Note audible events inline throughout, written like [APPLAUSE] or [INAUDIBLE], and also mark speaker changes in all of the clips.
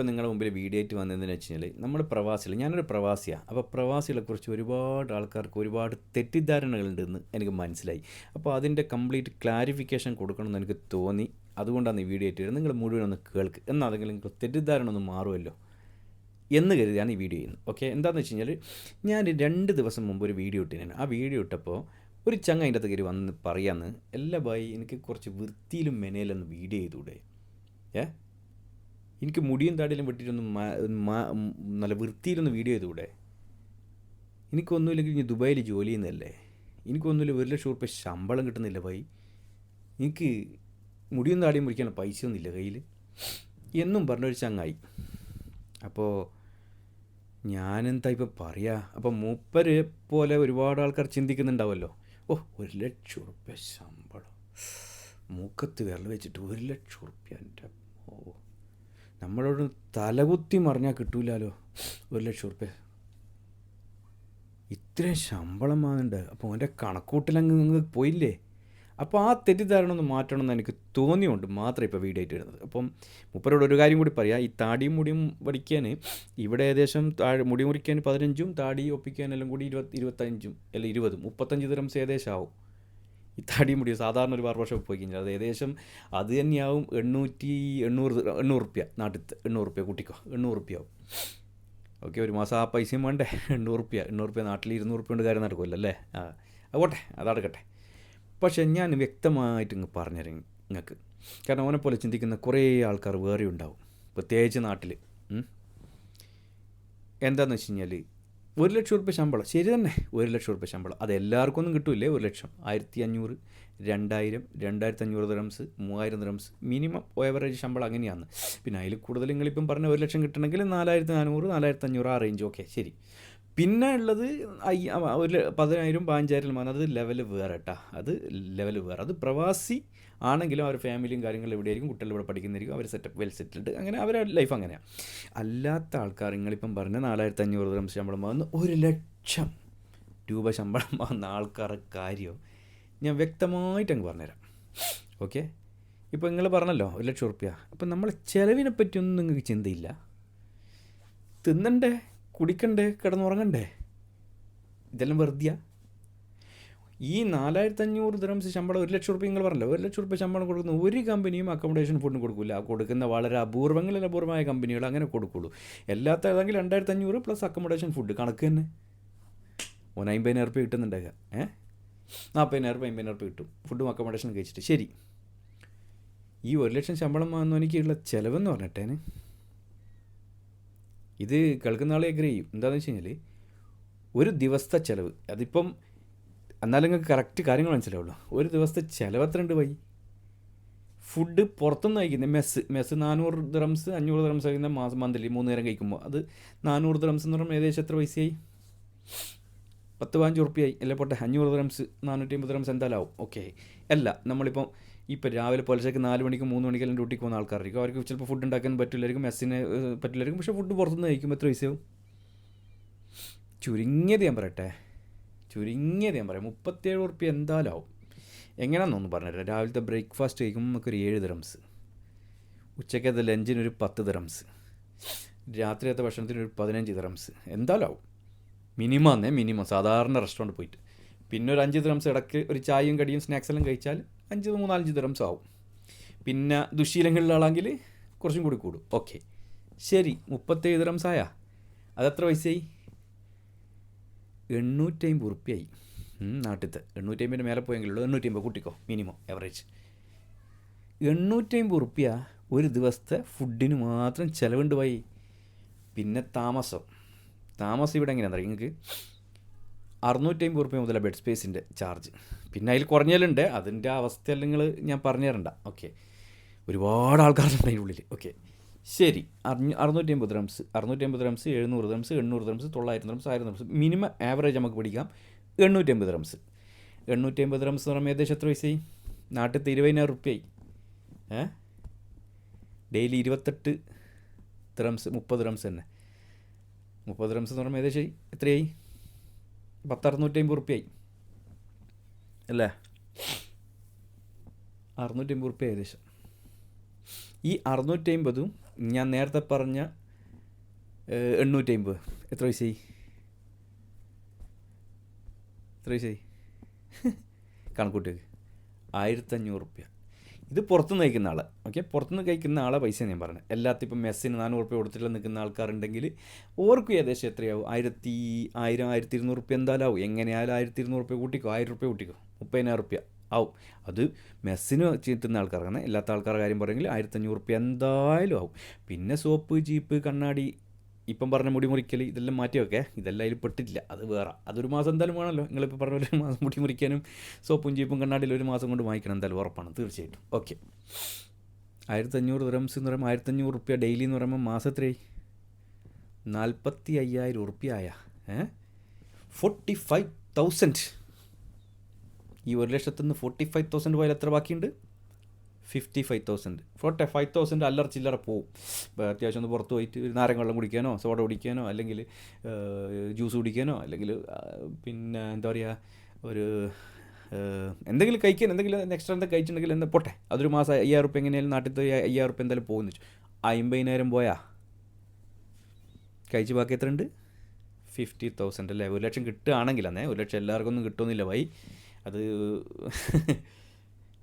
Speaker 1: ഇപ്പം നിങ്ങളുടെ മുമ്പിൽ വീഡിയോ ആയിട്ട് വന്നതെന്ന് വെച്ച് കഴിഞ്ഞാൽ നമ്മൾ പ്രവാസികൾ ഞാനൊരു പ്രവാസിയാണ് അപ്പോൾ പ്രവാസികളെക്കുറിച്ച് ഒരുപാട് ആൾക്കാർക്ക് ഒരുപാട് തെറ്റിദ്ധാരണകളുണ്ടെന്ന് എനിക്ക് മനസ്സിലായി. അപ്പോൾ അതിന്റെ കംപ്ലീറ്റ് ക്ലാരിഫിക്കേഷൻ കൊടുക്കണമെന്ന് എനിക്ക് തോന്നി. അതുകൊണ്ടാണ് ഈ വീഡിയോ ആയിട്ട് നിങ്ങൾ മുഴുവൻ ഒന്ന് കേൾക്ക്. എന്നാൽ നിങ്ങൾക്ക് നിങ്ങൾ തെറ്റിദ്ധാരണ ഒന്ന് മാറുമല്ലോ എന്ന് കരുതിയാണ് ഈ വീഡിയോ ചെയ്യുന്നത്. ഓക്കെ? എന്താണെന്ന് വെച്ച് കഴിഞ്ഞാൽ ഞാൻ രണ്ട് ദിവസം മുമ്പ് ഒരു വീഡിയോ ഇട്ടിരുന്നു. ആ വീഡിയോ ഇട്ടപ്പോൾ ഒരു ചങ്ങ അതിന്റെ അകത്ത് കയറി വന്ന് പറയാമെന്ന് എല്ലാ ബായി എനിക്ക് കുറച്ച് വൃത്തിയിലും മെനയിലൊന്ന് വീഡിയോ ചെയ്തൂടെ ഏ? എനിക്ക് മുടിയും താടിയിലും വെട്ടിയിട്ടൊന്ന് നല്ല വൃത്തിയിലൊന്ന് വീഡിയോ ചെയ്തുകൂടെ? എനിക്കൊന്നുമില്ലെങ്കിൽ ഇനി ദുബായിൽ ജോലി ചെയ്യുന്നതല്ലേ? എനിക്കൊന്നുമില്ല ഒരു ലക്ഷം ഉറുപ്പ്യ ശമ്പളം കിട്ടുന്നില്ല ഭായി എനിക്ക് മുടിയും താടിയും പിടിക്കാനുള്ള പൈസ ഒന്നുമില്ല കയ്യിൽ. എന്നും പറഞ്ഞൊരു ചങ്ങായി. അപ്പോൾ ഞാനെന്താ ഇപ്പോൾ പറയുക അപ്പോൾ മൂപ്പരെ പോലെ ഒരുപാട് ആൾക്കാർ ചിന്തിക്കുന്നുണ്ടാവുമല്ലോ ഓ ഒരു ലക്ഷം ഉറുപ്പ്യ ശമ്പളം. മൂക്കത്ത് വിരൽ വെച്ചിട്ട് ഒരു ലക്ഷം ഉറുപ്പ്യ എന്റെ ഓ നമ്മളോട് തലകുത്തി മറിഞ്ഞാൽ കിട്ടൂലല്ലോ ഒരു ലക്ഷം ഉറുപ്പ്യ. ഇത്രയും ശമ്പളം വാങ്ങുന്നുണ്ട് അപ്പോൾ അവന്റെ കണക്കൂട്ടിലങ്ങ് അങ്ങ് പോയില്ലേ? അപ്പോൾ ആ തെറ്റിദ്ധാരണ ഒന്ന് മാറ്റണം എന്ന് എനിക്ക് തോന്നിയുണ്ട് മാത്രമേ ഇപ്പോൾ വീഡിയോ ആയിട്ട് വരുന്നത്. അപ്പം മുപ്പരോട് ഒരു കാര്യം കൂടി പറയാം. ഈ താടിയും മുടിയും പഠിക്കാൻ ഇവിടെ ഏകദേശം താഴെ മുടി മുറിക്കാൻ പതിനഞ്ചും താടി ഒപ്പിക്കാനെല്ലാം കൂടി ഇരുപത്തി ഇരുപത്തഞ്ചും അല്ല ഇരുപതും മുപ്പത്തഞ്ച് തരം ഏകദേശം ആവും. ഈ മുടി സാധാരണ ഒരു ബാർബർ ഷോപ്പ് പോയി കഴിഞ്ഞാൽ അത് ഏകദേശം അത് തന്നെയാവും എണ്ണൂറ്റി എണ്ണൂറ് എണ്ണൂറ് റുപ്യ നാട്ടിലത്തെ എണ്ണൂറ് റുപ്യ കൂട്ടിക്കോ എണ്ണൂറ് റുപ്യ ആവും. ഓക്കെ ഒരു മാസം ആ പൈസയും വേണ്ടേ? എണ്ണൂറ് റുപ്യ എണ്ണൂറ് റുപ്യ നാട്ടിൽ ഇരുന്നൂറ് റുപ്യ കൊണ്ട് കാര്യം നടക്കുമല്ലോ അല്ലേ? ആ അതുകൊട്ടെ അതടക്കട്ടെ പക്ഷേ ഞാൻ വ്യക്തമായിട്ട് ഇങ്ങ് പറഞ്ഞുതരും നിങ്ങൾക്ക് കാരണം അവനെ പോലെ ചിന്തിക്കുന്ന കുറേ ആൾക്കാർ വേറെ ഉണ്ടാവും. പ്രത്യേകിച്ച് നാട്ടിൽ എന്താണെന്ന് വെച്ച് കഴിഞ്ഞാൽ ഒരു ലക്ഷം റുപ്യ ശമ്പളം. ശരി തന്നെ. ഒരു ലക്ഷം റുപ്യ ശമ്പളം. അത് എല്ലാവർക്കും ഒന്നും കിട്ടൂലേ? ഒരു ലക്ഷം. ആയിരത്തി അഞ്ഞൂറ് രണ്ടായിരം രണ്ടായിരത്തി അഞ്ഞൂറ് ദ്രംസ് മൂവായിരം ദ്രംസ് മിനിമം ഓവറേജ് ശമ്പളം അങ്ങനെയാണ്. പിന്നെ അതിൽ കൂടുതൽ നിങ്ങളിപ്പം പറഞ്ഞ ഒരു ലക്ഷം കിട്ടണമെങ്കിൽ നാലായിരത്തി നാനൂറ് നാലായിരത്തി അഞ്ഞൂറ് ആ റേഞ്ച് ഓക്കെ ശരി. പിന്നെ ഉള്ളത് അയ്യ- ഒരു പതിനായിരം പതിനഞ്ചായിരം അത് ലെവൽ വേറെ കേട്ടോ അത് ലെവൽ വേറെ. അത് പ്രവാസി ആണെങ്കിലും അവർ ഫാമിലിയും കാര്യങ്ങളും എവിടെയായിരിക്കും കുട്ടികൾ ഇവിടെ പഠിക്കുന്നതായിരിക്കും അവർ സെറ്റപ്പ് വെൽ സെറ്റിൽഡ് അങ്ങനെ അവരുടെ ലൈഫ് അങ്ങനെയാണ് അല്ലാത്ത ആൾക്കാർ നിങ്ങളിപ്പം പറഞ്ഞ നാലായിരത്തി അഞ്ഞൂറ് ദൂരം ശമ്പളം വാങ്ങുന്ന ഒരു ലക്ഷം രൂപ ശമ്പളം വാങ്ങുന്ന ആൾക്കാരുടെ കാര്യം ഞാൻ വ്യക്തമായിട്ട് അങ്ങ് പറഞ്ഞുതരാം. ഓക്കെ ഇപ്പോൾ നിങ്ങൾ പറഞ്ഞല്ലോ ഒരു ലക്ഷം റുപ്യ അപ്പം നമ്മളെ ചിലവിനെ പറ്റിയൊന്നും നിങ്ങൾക്ക് ചിന്തയില്ല. തിന്നണ്ടേ കുടിക്കണ്ടേ കിടന്നുറങ്ങണ്ടേ? ഇതെല്ലാം വെറുതെയാ. ഈ നാലായിരത്തി അഞ്ഞൂറ് ദിറംസ് ശമ്പളം ഒരു ലക്ഷം റുപ്യ നിങ്ങൾ പറഞ്ഞല്ലോ? ഒരു ലക്ഷം റുപ്യ ശമ്പളം കൊടുക്കുന്ന ഒരു കമ്പനിയും അക്കോമഡേഷൻ ഫുഡിന് കൊടുക്കില്ല കൊടുക്കുന്ന വളരെ അപൂർവങ്ങളിൽ അപൂർവമായ കമ്പനികൾ അങ്ങനെ കൊടുക്കുള്ളൂ. എല്ലാത്ത ഏതെങ്കിലും രണ്ടായിരത്തി അഞ്ഞൂറ് പ്ലസ് അക്കോമഡേഷൻ ഫുഡ് കണക്ക് തന്നെ. ഓൻ അമ്പതിനായിരം റുപ്യ കിട്ടുന്നുണ്ടാകുക. ഏഹ് നാൽപ്പതിനായിരം റുപ്യ അമ്പതിനായിരം റുപ്യ കിട്ടും. ഫുഡും അക്കോമഡേഷനും കഴിച്ചിട്ട്. ശരി. ഈ ഒരു ലക്ഷം ശമ്പളം വാങ്ങുന്നവനിക്കുള്ള ചിലവെന്ന് പറഞ്ഞിട്ടേന് ഇത് കേൾക്കുന്ന ആളെ അഗ്രി എന്താണെന്ന് വെച്ച് കഴിഞ്ഞാൽ ഒരു ദിവസത്തെ ചിലവ്. അതിപ്പം എന്നാലും നിങ്ങൾക്ക് കറക്റ്റ് കാര്യങ്ങൾ മനസ്സിലാവുള്ളൂ. ഒരു ദിവസത്തെ ചിലവ് എത്ര ഉണ്ട് വൈ ഫുഡ് പുറത്തുനിന്ന് കഴിക്കുന്നത് മെസ്സ് മെസ്സ് നാനൂറ് ദ്രംസ് അഞ്ഞൂറ് ദ്രംസ് കഴിക്കുന്ന മാസം മന്ത്ലി മൂന്ന് നേരം കഴിക്കുമ്പോൾ അത് നാനൂറ് ദ്രംസ് എന്ന് പറയുമ്പോൾ ഏകദേശം എത്ര പൈസയായി? പത്ത് പതിനഞ്ച് ഉറുപ്പിയായി. അല്ലേ പോട്ടെ അഞ്ഞൂറ് ദ്രംസ് നാനൂറ്റി അമ്പത് ദ്രംസ് എന്തായാലും ആവും. ഓക്കെ അല്ല നമ്മളിപ്പം ഇപ്പോൾ രാവിലെ പുലർച്ചയ്ക്ക് നാല് മണിക്ക് മൂന്ന് മണിക്കെല്ലാം ഡ്യൂട്ടിക്ക് പോകുന്ന ആൾക്കാരായിരിക്കും. അവർക്ക് ചിലപ്പോൾ ഫുഡ് ഉണ്ടാക്കാൻ പറ്റില്ലായിരിക്കും മെസ്സിന് പറ്റില്ലായിരിക്കും. പക്ഷേ ഫുഡ് പുറത്തുനിന്ന് കഴിക്കുമ്പോൾ എത്ര പൈസയാവും? ചുരുങ്ങിയത് ഞാൻ പറയട്ടെ. ചുരുങ്ങിയത് ഞാൻ പറയാം. മുപ്പത്തേഴ് ഉറുപ്പ്യ എന്തായാലും ആവും. എങ്ങനെയാണെന്നൊന്ന് പറഞ്ഞുതരാം. രാവിലത്തെ ബ്രേക്ക്ഫാസ്റ്റ് കഴിക്കുമ്പോൾ നമുക്കൊരു ഏഴ് ദിറംസ് ഉച്ചക്കത്തെ ലഞ്ചിന് ഒരു പത്ത് ദിറംസ് രാത്രിയത്തെ ഭക്ഷണത്തിന് ഒരു പതിനഞ്ച് ദിറംസ് എന്തായാലും ആവും. മിനിമം എന്നേ മിനിമം സാധാരണ റെസ്റ്റോറന്റ് പോയിട്ട്. പിന്നെ ഒരു അഞ്ച് ദിറംസ് ഇടയ്ക്ക് ഒരു ചായയും കടിയും സ്നാക്സ് എല്ലാം കഴിച്ചാൽ അഞ്ച് മൂന്നാലഞ്ച് ദിറംസ് ആവും. പിന്നെ ദുശീലങ്ങളിലാണെങ്കിൽ കുറച്ചും കൂടി കൂടും. ഓക്കെ ശരി. മുപ്പത്തേഴ് ദ്രംസായ അതെത്ര പൈസയായി? എണ്ണൂറ്റമ്പത് ഉറുപ്പ്യായി. നാട്ടിലത്തെ എണ്ണൂറ്റമ്പതിന്റെ മേലെ പോയെങ്കിലുള്ളൂ എണ്ണൂറ്റമ്പത് കുട്ടിക്കോ മിനിമം എവറേജ് എണ്ണൂറ്റമ്പത് ഉറുപ്പ്യ ഒരു ദിവസത്തെ ഫുഡിന് മാത്രം ചിലവുണ്ട് പോയി പിന്നെ താമസം. താമസം ഇവിടെ എങ്ങനെയാണെന്ന് അറിയാം? നിങ്ങൾക്ക് അറുന്നൂറ്റമ്പത് ഉറുപ്പ്യ മുതലാണ് ബെഡ് സ്പേസിന്റെ ചാർജ് പിന്നെ അതിൽ കുറഞ്ഞാലുണ്ട് അതിന്റെ അവസ്ഥ നിങ്ങൾ ഞാൻ പറഞ്ഞു തരണ്ട. ഓക്കെ ഒരുപാട് ആൾക്കാരുണ്ട് അതിന്റെ ഉള്ളിൽ ഓക്കെ ശരി. അറുന്നൂ അറുന്നൂറ്റി അമ്പത് റംസ് അറുന്നൂറ്റി അമ്പത് റംസ് എഴുന്നൂറ് റംസ് എണ്ണൂറ് റംസ് തൊള്ളായിരം റംസ് ആയിരം റംസ് മിനിമം ആവറേജ് നമുക്ക് പിടിക്കാം. എണ്ണൂറ്റി അമ്പത് റംസ് എണ്ണൂറ്റി അമ്പത് റംസ് എന്ന് പറയുമ്പോൾ ഏകദേശം എത്ര പൈസയായി? നാട്ടിൽ ഇരുപതിനായിരം റുപ്യയായി. ഏ? ഡെയിലി ഇരുപത്തെട്ട് റംസ് മുപ്പത് റംസ് തന്നെ. മുപ്പത് റംസ് എന്ന് പറയുമ്പോൾ ഏകദേശം എത്രയായി? പത്തറുന്നൂറ്റി അമ്പത് റുപ്യയായി. അല്ലേ? അറുന്നൂറ്റി അമ്പത് റുപ്യ ഏകദേശം. ഈ അറുന്നൂറ്റി അമ്പതും ഞാൻ നേരത്തെ പറഞ്ഞ എണ്ണൂറ്റി അമ്പത് എത്ര പൈസയായി? എത്ര പൈസയായി? കണക്കൂട്ടി ആയിരത്തഞ്ഞൂറ് റുപ്യ ഇത് പുറത്തുനിന്ന് കഴിക്കുന്ന ആളെ. ഓക്കെ? പുറത്തുനിന്ന് കഴിക്കുന്ന ആളെ പൈസ ഞാൻ പറഞ്ഞത് എല്ലാത്തും ഇപ്പം മെസ്സിന് നാനൂറ് റുപ്യ കൊടുത്തിട്ട് നിൽക്കുന്ന ആൾക്കാരുണ്ടെങ്കിൽ ഓർക്കും ഏകദേശം എത്രയാവും? ആയിരത്തി ആയിരം ആയിരത്തി ഇരുന്നൂറ് റുപ്യ എന്തായാലും ആവും. എങ്ങനെയായാലും ആയിരത്തി ഇരുന്നൂറ് റുപ്യ കൂട്ടിക്കോ. ആയിരം റുപ്യ കൂട്ടിക്കോ. മുപ്പതിനായിരം റുപ്യ ആവും അത് മെസ്സിന് ചെത്തുന്ന ആൾക്കാർക്കാണ്. ഇല്ലാത്ത ആൾക്കാരുടെ കാര്യം പറയുമെങ്കിൽ ആയിരത്തഞ്ഞൂറ് റുപ്യ എന്തായാലും ആവും. പിന്നെ സോപ്പ് ജീപ്പ് കണ്ണാടി ഇപ്പം പറഞ്ഞ മുടി മുറിക്കൽ ഇതെല്ലാം മാറ്റി വെക്കേ. ഇതെല്ലാം അതിൽ പെട്ടിട്ടില്ല. അത് വേറെ. അതൊരു മാസം എന്തായാലും വേണമല്ലോ. നിങ്ങളിപ്പോൾ പറഞ്ഞ ഒരു മാസം മുടി മുറിക്കാനും സോപ്പും ജീപ്പും കണ്ണാടിയിൽ ഒരു മാസം കൊണ്ട് വാങ്ങിക്കണം എന്തായാലും ഉറപ്പാണ്. തീർച്ചയായിട്ടും. ഓക്കെ. ആയിരത്തഞ്ഞൂറ് ദിറംസ് എന്ന് പറയുമ്പോൾ ആയിരത്തഞ്ഞൂറ് റുപ്യ ഡെയിലി എന്ന് പറയുമ്പോൾ മാസത്തിലേ നാൽപ്പത്തി അയ്യായിരം റുപ്യ ആയ. ഏ? ഫോർട്ടി ഫൈവ് തൗസൻഡ് ഈ ഒരു ലക്ഷത്തിൽ നിന്ന് ഫോർട്ടി ഫൈവ് തൗസൻഡ് പോയാൽ എത്ര ബാക്കിയുണ്ട്? Fifty five thousand forty five thousand അല്ലറ ചില്ലറ പോവും. അത്യാവശ്യം ഒന്ന് പുറത്ത് പോയിട്ട് ഒരു നാരങ്ങ വെള്ളം കുടിക്കാനോ സോഡ കുടിക്കാനോ അല്ലെങ്കിൽ ജ്യൂസ് കുടിക്കാനോ അല്ലെങ്കിൽ പിന്നെ എന്താ പറയുക ഒരു എന്തെങ്കിലും കഴിക്കാൻ എന്തെങ്കിലും എക്സ്ട്രാ എന്തെങ്കിലും കഴിച്ചിട്ടുണ്ടെങ്കിൽ എന്താ പോട്ടെ അതൊരു മാസം അയ്യായിരം റുപ്യ എങ്ങനെയാലും നാട്ടിൽ അയ്യായിരം റുപ്യ എന്തായാലും പോകുന്നു അമ്പതിനായിരം പോയാ? കഴിച്ച് ബാക്കി എത്ര ഉണ്ട് ഫിഫ്റ്റി തൗസൻഡ് അല്ലേ? ഒരു ലക്ഷം കിട്ടുകയാണെങ്കിൽ അന്നേ ഒരു ലക്ഷം എല്ലാവർക്കും ഒന്നും കിട്ടുമെന്നില്ല വൈ? അത് [LAUGHS]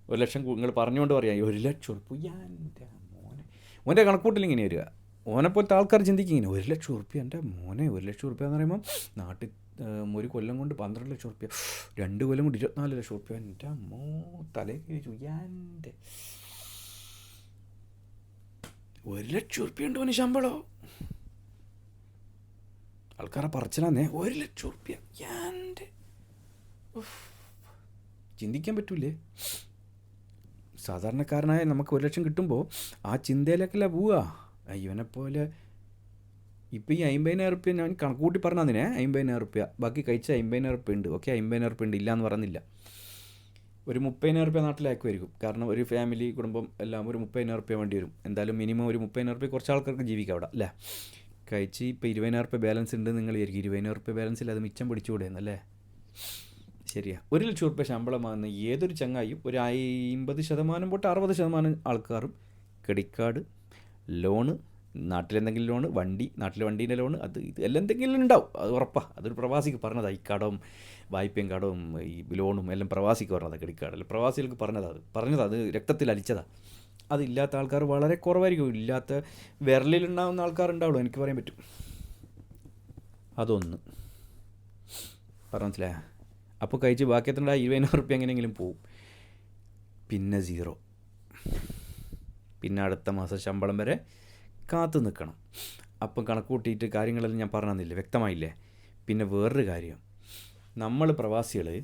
Speaker 1: ഒരു ലക്ഷം നിങ്ങൾ പറഞ്ഞുകൊണ്ട് പറയാം ഒരു ലക്ഷം ഉറുപ്പ്യ എന്റെ മോനെ. ഓന്റെ കണക്കൂട്ടിൽ ഇങ്ങനെ വരിക. ഓനെപ്പോലത്തെ ആൾക്കാർ ചിന്തിക്കും ഇങ്ങനെ ഒരു ലക്ഷം ഉറുപ്പ്യ എന്റെ മോനെ ഒരു ലക്ഷം ഉറുപ്പ്യ എന്ന് പറയുമ്പോൾ നാട്ടിൽ ഒരു കൊല്ലം കൊണ്ട് പന്ത്രണ്ട് ലക്ഷം ഉറുപ്പ്യ രണ്ട് കൊല്ലം കൊണ്ട് ഇരുപത്തിനാല് ലക്ഷം ഉറുപ്പ്യ എന്റെ അമ്മോ തലേ കഴിച്ചു എന്റെ ഒരു ലക്ഷം ഉറുപ്പ്യ ഉണ്ട് ഓന് ശമ്പളോ? ആൾക്കാരെ പറച്ചിലാന്നേ ഒരു ലക്ഷം ഉറുപ്പ്യ എന്റെ. ചിന്തിക്കാൻ പറ്റൂലേ? സാധാരണക്കാരനായ നമുക്ക് ഒരു ലക്ഷം കിട്ടുമ്പോൾ ആ ചിന്തയിലേക്കല്ല പോവുക? അയ്യോനെ പോലെ ഇപ്പം ഈ അമ്പതിനായിരം റുപ്യ ഞാൻ കണക്കൂട്ടി പറഞ്ഞതിനെ അമ്പതിനായിരം റുപ്യ ബാക്കി കഴിച്ച അമ്പതിനായിരം റുപ്യ ഉണ്ട്. ഓക്കെ അമ്പതിനായിരം റുപ്യ ഉണ്ട്. ഇല്ല എന്ന് പറയുന്നില്ല ഒരു മുപ്പതിനായിരം റുപ്യ നാട്ടിലാക്കുമായിരിക്കും. കാരണം ഒരു ഫാമിലി കുടുംബം എല്ലാം ഒരു മുപ്പതിനായിരം റുപ്യ വേണ്ടി വരും. എന്തായാലും മിനിമം ഒരു മുപ്പതിനായിരം റുപ്യ കുറച്ച് ആൾക്കാർക്ക് ജീവിക്കാം അവിടെ അല്ലേ? കഴിച്ച് ഇപ്പോൾ ഇരുപതിനായിരം റുപ്യ ബാലൻസ് ഉണ്ട് നിങ്ങൾ ഇരുപതിനായിരം റുപ്യ ബാലൻസിൽ അത് മിച്ചം പിടിച്ചുകൂടെ എന്നല്ലേ? ശരിയാ. ഒരു ലക്ഷം ഉറുപ്പ്യ ശമ്പളം വാങ്ങുന്ന ഏതൊരു ചങ്ങായും ഒരു അമ്പത് ശതമാനം തൊട്ട് അറുപത് ശതമാനം ആൾക്കാരും ക്രെഡിറ്റ് കാർഡ് ലോണ് നാട്ടിലെന്തെങ്കിലും ലോണ് വണ്ടി നാട്ടിലെ വണ്ടീന്റെ ലോണ് അത് ഇത് എല്ലാം എന്തെങ്കിലും ഉണ്ടാവും. അത് ഉറപ്പാണ് അതൊരു പ്രവാസിക്ക് പറഞ്ഞത്. ഈ കടവും വായ്പയും കടവും ഈ ലോണും എല്ലാം പ്രവാസിക്ക് പറഞ്ഞതാണ് ക്രെഡിറ്റ് കാർഡ് അല്ല പ്രവാസികൾക്ക് പറഞ്ഞതാണ് അത്. പറഞ്ഞത് അത് രക്തത്തിൽ അലിച്ചതാണ് അതില്ലാത്ത ആൾക്കാർ വളരെ കുറവായിരിക്കും. ഇല്ലാത്ത വിരലിലുണ്ടാവുന്ന ആൾക്കാരുണ്ടാവുള്ളൂ. എനിക്ക് പറയാൻ പറ്റും. അതൊന്ന്. പറഞ്ഞ അപ്പോൾ കഴിച്ച് ബാക്കി എത്ര ഇരുപതിനായിരം റുപ്യ എങ്ങനെയെങ്കിലും പോവും. പിന്നെ സീറോ. പിന്നെ അടുത്ത മാസം ശമ്പളം വരെ കാത്തു നിൽക്കണം അപ്പം കണക്ക് കൂട്ടിയിട്ട് കാര്യങ്ങളെല്ലാം ഞാൻ പറഞ്ഞു തന്നില്ലേ വ്യക്തമായില്ലേ? പിന്നെ വേറൊരു കാര്യം. നമ്മൾ പ്രവാസികൾ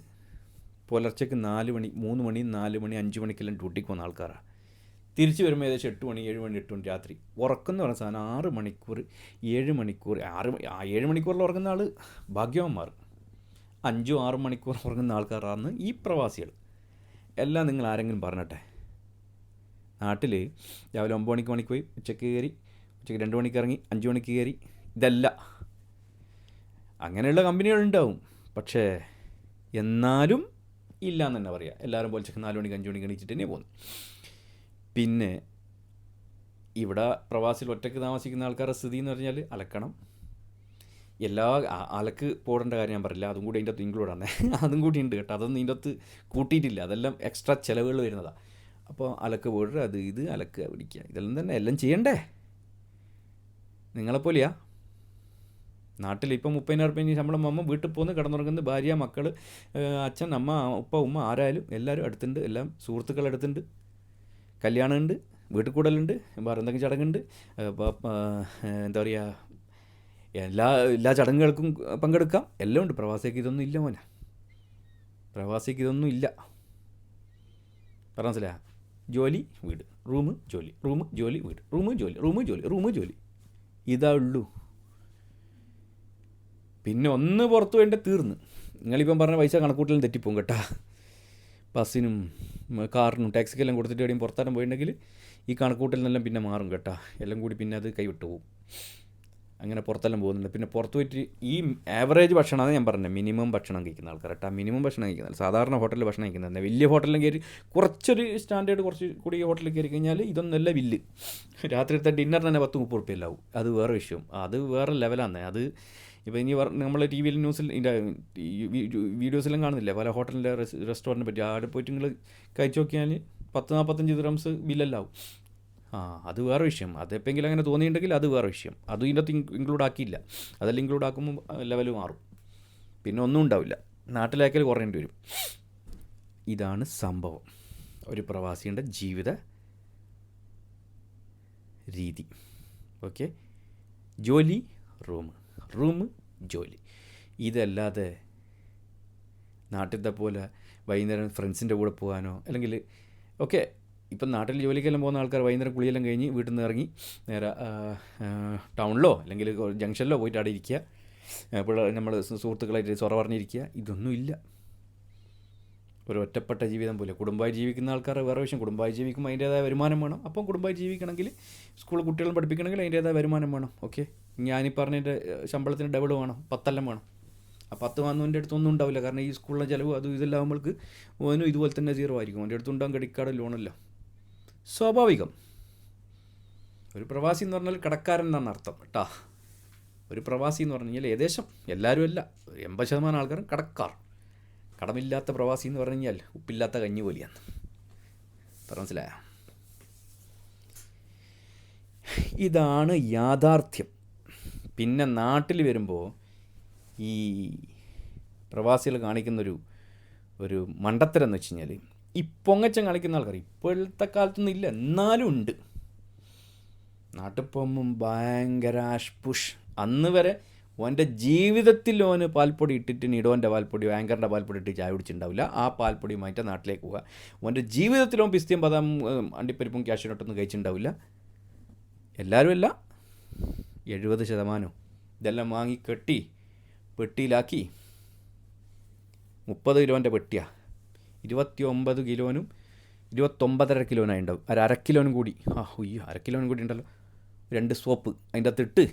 Speaker 1: പുലർച്ചയ്ക്ക് നാല് മണി മൂന്ന് മണി നാല് മണി അഞ്ച് മണിക്കെല്ലാം ഡ്യൂട്ടിക്ക് പോകുന്ന ആൾക്കാരാണ് തിരിച്ചു വരുമ്പോൾ ഏകദേശം എട്ട് മണി ഏഴ് മണി എട്ട് മണി രാത്രി. ഉറക്കം എന്ന് പറയുന്ന സാധനം ആറ് മണിക്കൂർ ഏഴ് മണിക്കൂർ ആറ് ഏഴ് മണിക്കൂറിൽ ഉറങ്ങുന്ന ആൾ ഭാഗ്യവാന്മാർ. അഞ്ചും ആറും മണിക്കൂർ ഉറങ്ങുന്ന ആൾക്കാരാണ് ഈ പ്രവാസികൾ. എല്ലാം നിങ്ങൾ ആരെങ്കിലും പറഞ്ഞട്ടെ. നാട്ടിൽ രാവിലെ ഒമ്പത് മണിക്ക് മണിക്ക് പോയി ഉച്ചയ്ക്ക് കയറി ഉച്ചയ്ക്ക് രണ്ട് മണിക്ക് ഇറങ്ങി അഞ്ച് മണിക്ക് കയറി ഇതല്ല. അങ്ങനെയുള്ള കമ്പനികളുണ്ടാവും പക്ഷേ എന്നാലും ഇല്ല എന്ന് തന്നെ പറയാം. എല്ലാവരും പോലെ ചെക്ക് നാല് മണിക്ക് അഞ്ച് മണിക്ക് എണീച്ചിട്ട് തന്നെ പോകുന്നു പിന്നെ ഇവിടെ പ്രവാസിയിൽ ഒറ്റയ്ക്ക് താമസിക്കുന്ന ആൾക്കാരുടെ സ്ഥിതി എന്ന് പറഞ്ഞാൽ അലക്കണം. എല്ലാ അലക്ക് പോടേണ്ട കാര്യം ഞാൻ പറയില്ല അതും കൂടി അതിന്റെ അകത്ത് ഇൻക്ലൂഡ് ആണ്. അതും കൂടി ഉണ്ട് കേട്ടോ. അതൊന്നും ഇതിന്റെ അകത്ത് കൂട്ടിയിട്ടില്ല. അതെല്ലാം എക്സ്ട്രാ ചിലവുകൾ വരുന്നതാണ് അപ്പോൾ അലക്ക് പോടുക അത് ഇത് അലക്ക് പിടിക്കുക. ഇതെല്ലാം തന്നെ എല്ലാം ചെയ്യണ്ടേ? നിങ്ങളെപ്പോലെയാ? നാട്ടിൽ ഇപ്പം മുപ്പതിനായിരം റുപ്യ ശമ്പളം അമ്മ വീട്ടിൽ പോകുന്ന കിടന്നുറങ്ങുന്ന ഭാര്യ മക്കൾ അച്ഛൻ അമ്മ ഉപ്പ ഉമ്മ ആരായാലും എല്ലാവരും അടുത്തുണ്ട്. എല്ലാം സുഹൃത്തുക്കൾ അടുത്തുണ്ട്. കല്യാണമുണ്ട് വീട്ടിൽ കൂടലുണ്ട് വേറെ എന്തെങ്കിലും ചടങ്ങുണ്ട്. എന്താ പറയുക എല്ലാ എല്ലാ ചടങ്ങുകൾക്കും പങ്കെടുക്കാം. എല്ലാം ഉണ്ട്. പ്രവാസിക്ക് ഇതൊന്നും ഇല്ല മോനെ. പ്രവാസിക്ക് ഇതൊന്നും ഇല്ല. പറഞ്ഞ ജോലി വീട്. റൂം ജോലി. റൂം ജോലി വീട്. റൂം ജോലി. റൂം ജോലി. റൂം ജോലി. ഇതാ ഉള്ളൂ. പിന്നെ ഒന്ന് പുറത്തു വേണ്ട തീർന്ന്. നിങ്ങളിപ്പം പറഞ്ഞ പൈസ കണക്കൂട്ടലും തെറ്റിപ്പോവും കേട്ടാ. ബസ്സിനും കാറിനും ടാക്സിക്കെല്ലാം കൊടുത്തിട്ട് എവിടെയും പുറത്താനും പോയിട്ടുണ്ടെങ്കിൽ ഈ കണക്കൂട്ടലിനെല്ലാം പിന്നെ മാറും കേട്ടാ. എല്ലാം കൂടി പിന്നെ അത് കൈവിട്ട് പോകും അങ്ങനെ പുറത്തെല്ലാം പോകുന്നുണ്ട്. പിന്നെ പുറത്ത് പോയിട്ട് ഈ ആവറേജ് ഭക്ഷണമാണ് ഞാൻ പറഞ്ഞത് മിനിമം ഭക്ഷണം കഴിക്കുന്ന ആൾക്കാർ കേട്ടോ മിനിമം ഭക്ഷണം കഴിക്കുന്നത്. സാധാരണ ഹോട്ടലിൽ ഭക്ഷണം കഴിക്കുന്നത് വലിയ ഹോട്ടലിൽ കയറി കുറച്ചൊരു സ്റ്റാൻഡേർഡ് കുറച്ച് കൂടി ഹോട്ടലിൽ കയറി കഴിഞ്ഞാൽ ഇതൊന്നല്ല വില്ല് രാത്രിത്തെ ഡിന്നർ തന്നെ പത്ത് മുപ്പത് റുപ്യല്ലാവും അത് വേറെ വിഷയം. അത് വേറെ ലെവലാണ് അത് ഇപ്പോൾ ഇനി നമ്മൾ ടി വിയിൽ ന്യൂസിൽ വീഡിയോസിലും കാണുന്നില്ല? പല ഹോട്ടലിന്റെ റെസ്റ്റോറന്റിനെ പറ്റി. അവിടെ പോയിട്ട് നിങ്ങൾ കഴിച്ചു നോക്കിയാൽ പത്ത് നാൽപ്പത്തഞ്ച് ദ്രംസ് ബില്ലല്ലാവും ആ അത് വേറെ വിഷയം. അതെപ്പെങ്കിലും അങ്ങനെ തോന്നിയിട്ടുണ്ടെങ്കിൽ അത് വേറെ വിഷയം. അതും ഇതിനകത്ത് ഇൻക്ലൂഡ് ആക്കിയില്ല. അതെല്ലാം ഇൻക്ലൂഡ് ആക്കുമ്പോൾ ലെവൽ മാറും. പിന്നെ ഒന്നും ഉണ്ടാവില്ല. നാട്ടിലാക്കൽ കുറയേണ്ടി വരും. ഇതാണ് സംഭവം. ഒരു പ്രവാസിയുടെ ജീവിത രീതി. ഓക്കെ? ജോലി റൂം. റൂം ജോലി. ഇതല്ലാതെ നാട്ടിലത്തെ പോലെ വൈകുന്നേരം ഫ്രണ്ട്സിന്റെ കൂടെ പോകാനോ അല്ലെങ്കിൽ ഓക്കെ ഇപ്പം നാട്ടിൽ ജോലിക്കെല്ലാം പോകുന്ന ആൾക്കാർ വൈകുന്നേരം കുളിയെല്ലാം കഴിഞ്ഞ് വീട്ടിൽ നിന്ന് ഇറങ്ങി നേരെ ടൗണിലോ അല്ലെങ്കിൽ ജംഗ്ഷനിലോ പോയിട്ട് അവിടെ ഇരിക്കുക. ഇപ്പോൾ നമ്മൾ സുഹൃത്തുക്കളായിട്ട് സൊറ പറഞ്ഞിരിക്കുക. ഇതൊന്നുമില്ല ഒരു ഒറ്റപ്പെട്ട ജീവിതം പോലെ. കുടുംബമായി ജീവിക്കുന്ന ആൾക്കാർ വേറെ വിഷയം. കുടുംബമായി ജീവിക്കുമ്പോൾ അതിന്റേതായ വരുമാനം വേണം. അപ്പം കുടുംബമായി ജീവിക്കണമെങ്കിൽ സ്കൂൾ കുട്ടികളും പഠിപ്പിക്കണമെങ്കിൽ അതിന്റേതായ വരുമാനം വേണം. ഓക്കെ? ഞാനീ പറഞ്ഞതിന്റെ ശമ്പളത്തിന് ഡബിൾ വേണം. പത്തെല്ലാം വേണം. ആ പത്ത് വന്നവന്റെ അടുത്തൊന്നും ഉണ്ടാവില്ല. കാരണം ഈ സ്കൂളിലെ ചിലവ് അതും ഇതെല്ലാം ആകുമ്പോൾക്ക് ഓനും ഇതുപോലെ തന്നെ സീറോ ആയിരിക്കും. അവന്റെ അടുത്തുണ്ടാകും ക്രെഡിറ്റ് കാർഡ് ലോണല്ല സ്വാഭാവികം. ഒരു പ്രവാസി എന്ന് പറഞ്ഞാൽ കടക്കാരൻ എന്നാണ് അർത്ഥം കേട്ടാ. ഒരു പ്രവാസി എന്ന് പറഞ്ഞു കഴിഞ്ഞാൽ ഏകദേശം എല്ലാവരും അല്ല എൺപത് ശതമാനം ആൾക്കാരും കടക്കാർ. കടമില്ലാത്ത പ്രവാസി എന്ന് പറഞ്ഞു കഴിഞ്ഞാൽ ഉപ്പില്ലാത്ത കഞ്ഞി പോലെയാണ്. മനസ്സിലായ? ഇതാണ് യാഥാർത്ഥ്യം. പിന്നെ നാട്ടിൽ വരുമ്പോൾ ഈ പ്രവാസികൾ കാണിക്കുന്നൊരു ഒരു മണ്ടത്തരം എന്ന് വെച്ച് കഴിഞ്ഞാൽ ഈ പൊങ്ങച്ചം കളിക്കുന്ന ആൾക്കാർ ഇപ്പോഴത്തെ കാലത്തൊന്നും ഇല്ല. എന്നാലും ഉണ്ട്. നാട്ടുപൊമ്മും ഭയങ്കര ആഷ്പുഷ് അന്ന് വരെ ഓന്റെ ജീവിതത്തിൽ ഓന് പാൽപ്പൊടി ഇട്ടിട്ട് നിഡോന്റെ പാൽപ്പൊടി ആങ്കറിന്റെ പാൽപ്പൊടി ഇട്ട് ചായ കുടിച്ചിട്ടുണ്ടാവില്ല. ആ പാൽപ്പൊടിയുമായിട്ട് നാട്ടിലേക്ക് പോവുക. ഓന്റെ ജീവിതത്തിൽ ഓൻ പിസ്തിയും പദം അണ്ടിപ്പരിപ്പും ക്യാഷിനോട്ടൊന്നും കഴിച്ചിട്ടുണ്ടാവില്ല. എല്ലാവരും അല്ല. എഴുപത് ശതമാനവും ഇതെല്ലാം വാങ്ങി കെട്ടി പെട്ടിയിലാക്കി. മുപ്പത് കിലോന്റെ പെട്ടിയാണ് ഇരുപത്തി ഒമ്പത് കിലോനും ഇരുപത്തൊമ്പതര കിലോനായി ഉണ്ടാവും. ഒരു അരക്കിലോനും കിലോനും കൂടി. ആ ഉയ്യോ അരക്കിലോനും കിലോനും കൂടി ഉണ്ടല്ലോ. രണ്ട് സോപ്പ് അതിന്റെ അകത്തിട്ട്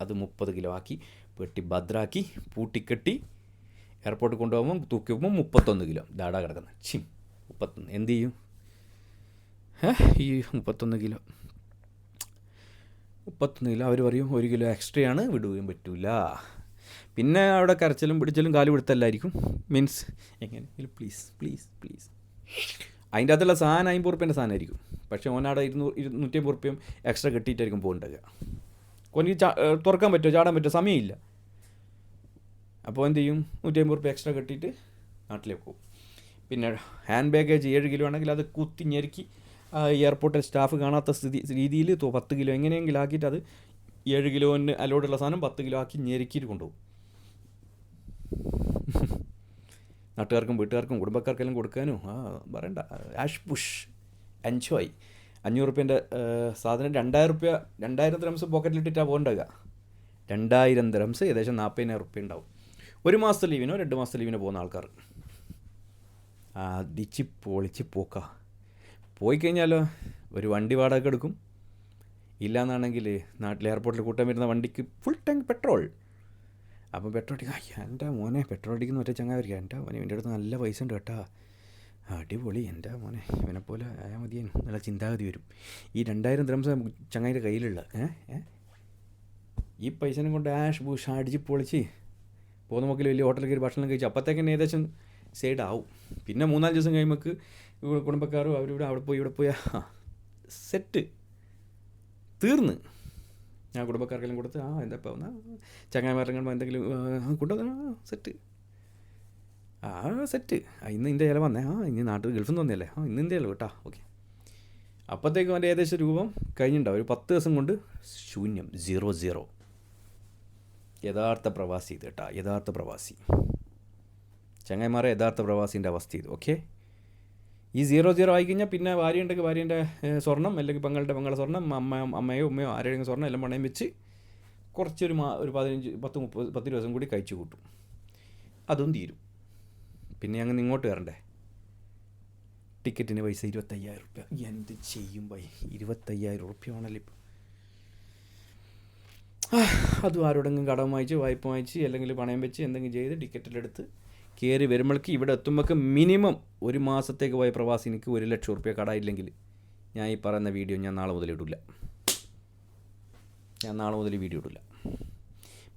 Speaker 1: അത് മുപ്പത് കിലോ ആക്കി പെട്ടി ഭദ്രാക്കി പൂട്ടിക്കെട്ടി എയർപോർട്ടിൽ കൊണ്ടുപോകുമ്പോൾ തൂക്കി വെക്കുമ്പോൾ മുപ്പത്തൊന്ന് കിലോ. ദാടാ കിടക്കുന്നത്. ചിം മുപ്പത്തൊന്ന്. എന്ത് ചെയ്യും? ഈ മുപ്പത്തൊന്ന് കിലോ. മുപ്പത്തൊന്ന് കിലോ. അവർ പറയും ഒരു കിലോ എക്സ്ട്രയാണ് വിടുകയും പറ്റൂല. പിന്നെ അവിടെ കരച്ചിലും പിടിച്ചലും കാൽ പിടുത്തല്ലായിരിക്കും. മീൻസ് എങ്ങനെ? പ്ലീസ് പ്ലീസ് പ്ലീസ് അതിന്റെ അകത്തുള്ള സാധനം അമ്പത് റുപ്യേന്റെ സാധനമായിരിക്കും. പക്ഷേ ഓനവിടെ ഇരുന്നൂറ് ഇരുന്നൂറ്റി അമ്പത് റുപ്യം എക്സ്ട്രാ കിട്ടിയിട്ടായിരിക്കും പോകേണ്ടത്. ഓനിക്ക് തുറക്കാൻ പറ്റുമോ? ചാടാൻ പറ്റുമോ? സമയമില്ല. അപ്പോൾ എന്ത് ചെയ്യും? നൂറ്റി അമ്പത് റുപ്യ എക്സ്ട്രാ കെട്ടിയിട്ട് നാട്ടിലേക്ക് പോകും. പിന്നെ ഹാൻഡ് ബാഗേജ് ഏഴ് കിലോ ആണെങ്കിൽ അത് കുത്തി ഞെരുക്കി എയർപോർട്ടിൽ സ്റ്റാഫ് കാണാത്ത സ്ഥിതി രീതിയിൽ പത്ത് കിലോ എങ്ങനെയെങ്കിലും ആക്കിയിട്ട് അത് ഏഴ് കിലോന് അലോഡുള്ള സാധനം പത്ത് കിലോ ആക്കി ഞെരുക്കിയിട്ട് കൊണ്ടുപോകും. [LAUGHS] നാട്ടുകാർക്കും വീട്ടുകാർക്കും കുടുംബക്കാർക്കെല്ലാം കൊടുക്കാനും ആ പറയണ്ട. ആഷ് പുഷ് എൻജോയ് അഞ്ഞൂറ് റുപ്യന്റെ സാധനം രണ്ടായിരം റുപ്യ രണ്ടായിരം ദ്രംസ് പോക്കറ്റിലിട്ടിട്ടാണ് പോകേണ്ടത് രണ്ടായിരം ദ്രംസ് ഏകദേശം നാൽപ്പതിനായിരം റുപ്യ ഉണ്ടാവും. ഒരു മാസത്തെ ലീവിനോ രണ്ട് മാസത്തെ ലീവിനോ പോകുന്ന ആൾക്കാർ. അടിച്ച് പൊളിച്ച് പോക്ക. പോയി കഴിഞ്ഞാലോ ഒരു വണ്ടി വാടക എടുക്കും. ഇല്ലയെന്നാണെങ്കിൽ നാട്ടിലെ എയർപോർട്ടിൽ കൂട്ടാൻ വരുന്ന വണ്ടിക്ക് ഫുൾ ടാങ്ക് പെട്രോൾ അപ്പം പെട്രോൾ അടിക്കുക എന്റെ മോനെ പെട്രോൾ അടിക്കുന്ന ഒറ്റ ചങ്ങായിരിക്കുക എന്റെ മോനെ ഇവന്റെ അടുത്ത് നല്ല പൈസ ഉണ്ട് കേട്ടാ. അടിപൊളി എന്റെ മോനെ ഇവനെ പോലെ ആയാൽ മതി. നല്ല ചിന്താഗതി വരും. ഈ രണ്ടായിരം ദ്രംസ് ചങ്ങായിന്റെ കയ്യിലുള്ള ഏ ഏ? ഈ പൈസനെ കൊണ്ട് ആഷ് ബൂഷ് അടിച്ച് പൊളിച്ച് പോകുന്ന മക്കൾ വലിയ ഹോട്ടലിൽ കയറി ഭക്ഷണം കഴിച്ച് അപ്പോഴത്തേക്ക് തന്നെ ഏകദേശം സൈഡ് ആവും. പിന്നെ മൂന്നാൽ ദിവസം കഴിയുമ്പോൾ കുടുംബക്കാരും അവരിവിടെ അവിടെ പോയി ഇവിടെ പോയി സെറ്റ് തീർന്ന്. ഞാൻ കുടുംബക്കാർക്കെല്ലാം കൊടുത്ത് ആ എന്താ ഇപ്പോൾ ചങ്ങായിമാരെങ്കിലും എന്തെങ്കിലും കൊണ്ടുവന്ന സെറ്റ് ആ സെറ്റ് ഇന്ന് ഇന്ത്യ ചില വന്നേ. ആ ഇനി നാട്ടിൽ ഗൾഫിൽ നിന്ന് വന്നല്ലേ ആ ഇന്ന് ഇന്ത്യ കേട്ടാ. ഓക്കെ. അപ്പോഴത്തേക്കും അവന്റെ ഏകദേശം രൂപം കഴിഞ്ഞിട്ടുണ്ടാവും ഒരു പത്ത് ദിവസം കൊണ്ട് ശൂന്യം സീറോ സീറോ യഥാർത്ഥ പ്രവാസി ഇത് കേട്ടാ. യഥാർത്ഥ പ്രവാസി. ചങ്ങായിമാരെ യഥാർത്ഥ പ്രവാസിന്റെ അവസ്ഥ ഇത്. ഓക്കെ? ഈ സീറോ സീറോ ആയിക്കഴിഞ്ഞാൽ പിന്നെ ഭാര്യ ഉണ്ടെങ്കിൽ ഭാര്യന്റെ സ്വർണം അല്ലെങ്കിൽ പെങ്ങളുടെ പെങ്ങളുടെ സ്വർണം അമ്മ അമ്മയോ ഉമ്മയോ ആരുടെയെങ്കിലും സ്വർണം എല്ലാം പണയം വെച്ച് കുറച്ചൊരു മാ ഒരു പതിനഞ്ച് പത്ത് മുപ്പത് പത്ത് ദിവസം കൂടി കഴിച്ചു കൂട്ടും. അതും തീരും. പിന്നെ അങ്ങനെ ഇങ്ങോട്ട് കയറണ്ടേ ടിക്കറ്റിന് പൈസ ഇരുപത്തയ്യായിരം റുപ്യ. എന്ത് ചെയ്യും പൈ ഇരുപത്തയ്യായിരം റുപ്യ ആണല്ലോ ഇപ്പോൾ അതും ആരോടെങ്കിലും കടം വാങ്ങിച്ച് വായ്പ വാങ്ങിച്ച് അല്ലെങ്കിൽ പണയം വെച്ച് എന്തെങ്കിലും ചെയ്ത് ടിക്കറ്റിലെടുത്ത് കയറി വരുമ്പോഴേക്ക് ഇവിടെ എത്തുമ്പോഴേക്ക് മിനിമം ഒരു മാസത്തേക്ക് പോയ പ്രവാസി എനിക്ക് ഒരു ലക്ഷം റുപ്യ കടയില്ലെങ്കിൽ ഞാൻ ഈ പറയുന്ന വീഡിയോ ഞാൻ നാളെ മുതൽ ഇടില്ല ഞാൻ നാളെ മുതൽ വീഡിയോ ഇടില്ല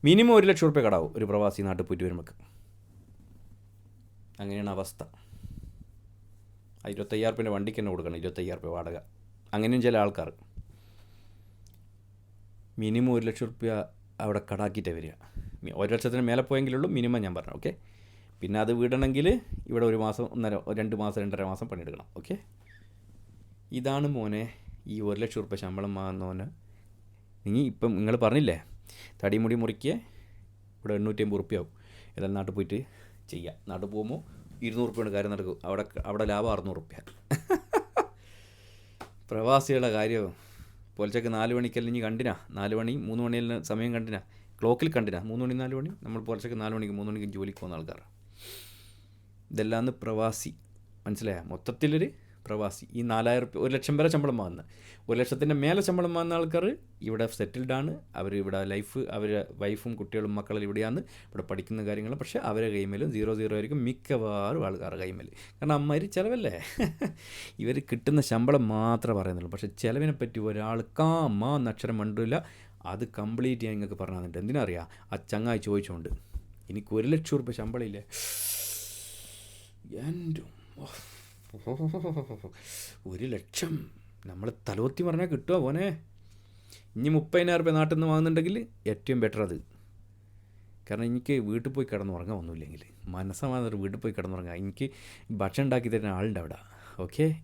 Speaker 1: മിനിമം ഒരു ലക്ഷം റുപ്യ കടാവും ഒരു പ്രവാസി നാട്ടിൽ പോയിട്ട് വരുമ്പോഴേക്ക്. അങ്ങനെയാണ് അവസ്ഥ. ആ ഇരുപത്തയ്യായിരം റുപ്യന്റെ വണ്ടിക്ക് തന്നെ കൊടുക്കണം ഇരുപത്തയ്യായിരം റുപ്യ വാടക. അങ്ങനെയും ചില ആൾക്കാർ. മിനിമം ഒരു ലക്ഷം റുപ്യ അവിടെ കടാക്കിയിട്ടേ വരിക. ഒരു ലക്ഷത്തിന് മേലെ പോയെങ്കിലുള്ളൂ മിനിമം ഞാൻ പറഞ്ഞു ഓക്കെ? പിന്നെ അത് വിടണമെങ്കിൽ ഇവിടെ ഒരു മാസം ഒന്നര രണ്ട് മാസം രണ്ടര മാസം പണിയെടുക്കണം. ഓക്കെ ഇതാണ് മോനെ ഈ ഒരു ലക്ഷം റുപ്യ ശമ്പളം വാങ്ങുന്നവന്. നീ ഇപ്പം നിങ്ങൾ പറഞ്ഞില്ലേ തടിമുടി മുറിക്കുക ഇവിടെ എണ്ണൂറ്റി അമ്പത് ഉറുപ്പ്യാവും ഏതായാലും നാട്ടിൽ പോയിട്ട് ചെയ്യാം. നാട്ടിൽ പോകുമ്പോൾ ഇരുന്നൂറ് റുപ്യാണ് കാര്യം നടക്കും. അവിടെ അവിടെ ലാഭം അറുന്നൂറ് റുപ്യ [LAUGHS] പ്രവാസികളുടെ കാര്യം. പുലച്ചക്ക് നാല് മണിക്കല്ല ഇനി കണ്ടിനാ? നാല് മണി മൂന്ന് മണിയെല്ലാം സമയം കണ്ടിനാ? ക്ലോക്കിൽ കണ്ടിനാ? മൂന്ന് മണി നാല് മണി? നമ്മൾ പുലച്ചക്ക് നാല് മണിക്ക് മൂന്ന് മണിക്ക് ജോലിക്ക് പോകുന്ന ആൾക്കാർ ഇതെല്ലാം പ്രവാസി. മനസ്സിലായ? മൊത്തത്തിലൊരു പ്രവാസി. ഈ നാലായിരം ഒരു ലക്ഷം വരെ ശമ്പളം വാങ്ങുന്ന. ഒരു ലക്ഷത്തിന്റെ മേലെ ശമ്പളം വാങ്ങുന്ന ആൾക്കാർ ഇവിടെ സെറ്റിൽഡ് ആണ്. അവർ ഇവിടെ ലൈഫ് അവർ വൈഫും കുട്ടികളും മക്കളും ഇവിടെയാണ് ഇവിടെ പഠിക്കുന്ന കാര്യങ്ങൾ പക്ഷേ അവരെ കൈമേലും സീറോ സീറോ ആയിരിക്കും മിക്കവാറും ആൾക്കാരുടെ കൈമേൽ കാരണം അമ്മമാർ ചിലവല്ലേ? [LAUGHS] ഇവർ കിട്ടുന്ന ശമ്പളം മാത്രമേ പറയുന്നുള്ളൂ. പക്ഷേ ചിലവിനെ പറ്റി ഒരാൾ കാ മാ എന്നക്ഷരം മണ്ടില്ല അത് കംപ്ലീറ്റ് ചെയ്യാൻ നിങ്ങൾക്ക് പറഞ്ഞു തന്നിട്ട് എന്തിനാ അറിയാം? ആ ചങ്ങായി ചോദിച്ചുകൊണ്ട് എനിക്ക് ഒരു ലക്ഷം റുപ്യ ശമ്പളം ഇല്ലേ? ഒരു ലക്ഷം. നമ്മൾ തലോത്തി പറഞ്ഞാൽ കിട്ടുമോ പോനെ ഇനി മുപ്പതിനായിരം രൂപ നാട്ടിൽ നിന്ന് വാങ്ങുന്നുണ്ടെങ്കിൽ ഏറ്റവും ബെറ്റർ അത്. കാരണം എനിക്ക് വീട്ടിൽ പോയി കിടന്നുറങ്ങാൻ ഒന്നുമില്ലെങ്കിൽ. മനസ്സമാധാനം വീട്ടിൽ പോയി കിടന്നുറങ്ങാം എനിക്ക് ഭക്ഷണം ഉണ്ടാക്കി തരുന്ന ആളുണ്ട് അവിടെ. ഓക്കെ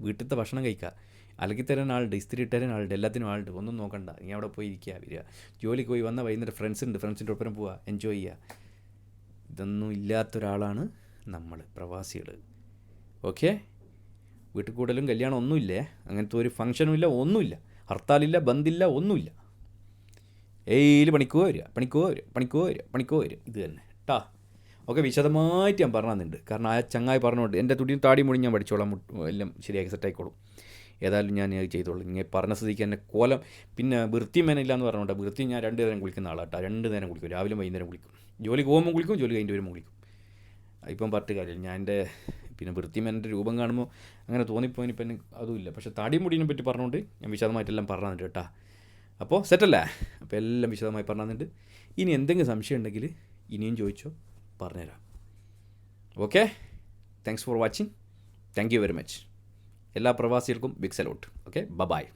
Speaker 1: വീട്ടിലത്തെ ഭക്ഷണം കഴിക്കുക അലക്കി തരാൻ ആളുണ്ട് ഇസ്തിരി ഇട്ടരാൻ ആളുണ്ട് എല്ലാത്തിനും ആളുണ്ട്. ഒന്നും നോക്കണ്ട. നീ അവിടെ പോയി ഇരിക്കുക വരിക. ജോലിക്ക് പോയി വന്ന വൈകുന്നേരം ഫ്രണ്ട്സ് ഉണ്ട്. ഫ്രണ്ട്സിന്റെ ഒപ്പം പോവുക എൻജോയ് ചെയ്യുക. ഇതൊന്നും ഇല്ലാത്തൊരാളാണ് നമ്മൾ പ്രവാസികൾ ഓക്കെ? വീട്ടിൽ കൂടലും കല്യാണം ഒന്നുമില്ലേ? അങ്ങനത്തെ ഒരു ഫംഗ്ഷനും ഇല്ല ഒന്നുമില്ല. ഹർത്താലില്ല ബന്ദില്ല ഒന്നുമില്ല. ഏയിൽ പണിക്കോ വരിക പണിക്കോ വരിക പണിക്കോ വരിക പണിക്കോ വരിക. ഇത് തന്നെ ട്ടാ. ഒക്കെ വിശദമായിട്ട് ഞാൻ പറഞ്ഞുണ്ട് കാരണം ആ ചങ്ങായി പറഞ്ഞുകൊണ്ട് എന്റെ തുടിയും താടി മുടി ഞാൻ പഠിച്ചോളാം എല്ലാം ശരിയാക്കി സെറ്റായിക്കോളും ഏതായാലും ഞാൻ അത് ചെയ്തോളൂ. ഇങ്ങനെ പറഞ്ഞ സ്ഥിതിക്ക് എന്നെ കോലം പിന്നെ വൃത്തി മേനയില്ല എന്ന് പറഞ്ഞുകൊണ്ട് വൃത്തി ഞാൻ രണ്ട് നേരം കുളിക്കുന്ന ആളാട്ടോ രണ്ട് നേരം കുളിക്കും. രാവിലെ വൈകുന്നേരം കുളിക്കും. ജോലി പോകുമ്പോൾ കുളിക്കും ജോലി കഴിഞ്ഞിട്ട് വരുമ്പോൾ കുളിക്കും. ഇപ്പം പറഞ്ഞിട്ട് കാര്യമില്ല. ഞാൻ എന്റെ പിന്നെ വൃത്തിമേന്റെ രൂപം കാണുമ്പോൾ അങ്ങനെ തോന്നിപ്പോയിന് ഇപ്പം അതുമില്ല പക്ഷേ താടി മുടിനെ പറ്റി പറഞ്ഞുകൊണ്ട് ഞാൻ വിശദമായിട്ടെല്ലാം പറഞ്ഞു കേട്ടോ. അപ്പോൾ സെറ്റല്ലേ അപ്പോൾ എല്ലാം വിശദമായി പറഞ്ഞു തന്നിട്ട് ഇനി എന്തെങ്കിലും സംശയം ഉണ്ടെങ്കിൽ ഇനിയും ചോദിച്ചോ പറഞ്ഞുതരാം. Okay thanks for watching thank you very much എല്ലാ പ്രവാസികൾക്കും ബിഗ് സലോട്ട് ഓക്കെ ബ ബായ്